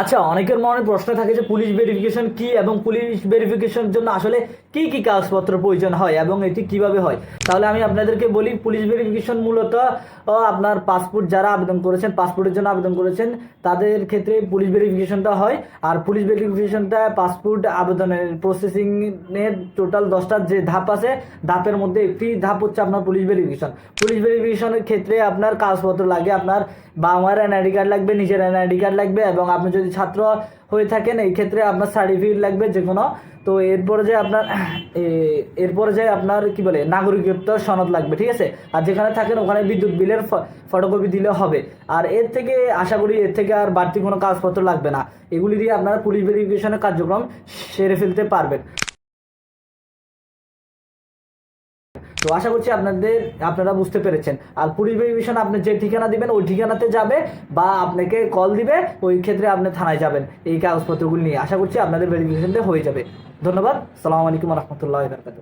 আচ্ছা অনেকের মনে প্রশ্ন থাকে যে পুলিশ ভেরিফিকেশন কি এবং পুলিশ ভেরিফিকেশনের জন্য আসলে কি কি কাগজপত্র প্রয়োজন হয় এবং এটি কীভাবে হয়? তাহলে আমি আপনাদেরকে বলি, পুলিশ ভেরিফিকেশন মূলত আপনার পাসপোর্ট যারা আবেদন করেছেন পাসপোর্টের জন্য আবেদন করেছেন, তাদের ক্ষেত্রে পুলিশ ভেরিফিকেশনটা হয়। আর পুলিশ ভেরিফিকেশনটা পাসপোর্ট আবেদনের প্রসেসিং এর টোটাল দশটা যে ধাপ আছে, ধাপের মধ্যে একটি ধাপ হচ্ছে আপনার পুলিশ ভেরিফিকেশন পুলিশ ভেরিফিকেশনের ক্ষেত্রে আপনার কাগজপত্র লাগে, আপনার বাবা মায়ের এনআইডি কার্ড লাগবে, নিজের এনআইডি কার্ড লাগবে এবং আপনি যদি ছাত্র হয়ে থাকেন, এই ক্ষেত্রে আপনার সার্টিফিকেট লাগবে যে কোনো তো এরপরে যে আপনার এরপরে যে আপনার কি বলে, নাগরিকত্ব সনদ লাগবে, ঠিক আছে? আর যেখানে থাকেন ওখানে বিদ্যুৎ বিলের ফটোকপি দিলে হবে। আর এর থেকে, আশা করি এর থেকে আর বাড়তি কোনো কাগজপত্র লাগবে না। এগুলি দিয়ে আপনারা পুলিশ ভেরিফিকেশনের কার্যক্রম সেরে ফেলতে পারবেন। তো আশা করছি আপনাদের, আপনারা বুঝতে পেরেছেন। আর পুলিশ ভেরিফিকেশন আপনি যে ঠিকানা দিবেন, ওই ঠিকানাতে যাবে বা আপনাকে কল দিবে, ওই ক্ষেত্রে আপনি থানায় যাবেন এই কাগজপত্রগুলি নিয়ে। আশা করছি আপনাদের ভেরিফিকেশনটা হয়ে যাবে। ধন্যবাদ। সালামু আলাইকুম রহমতুল্লাহ বরকাত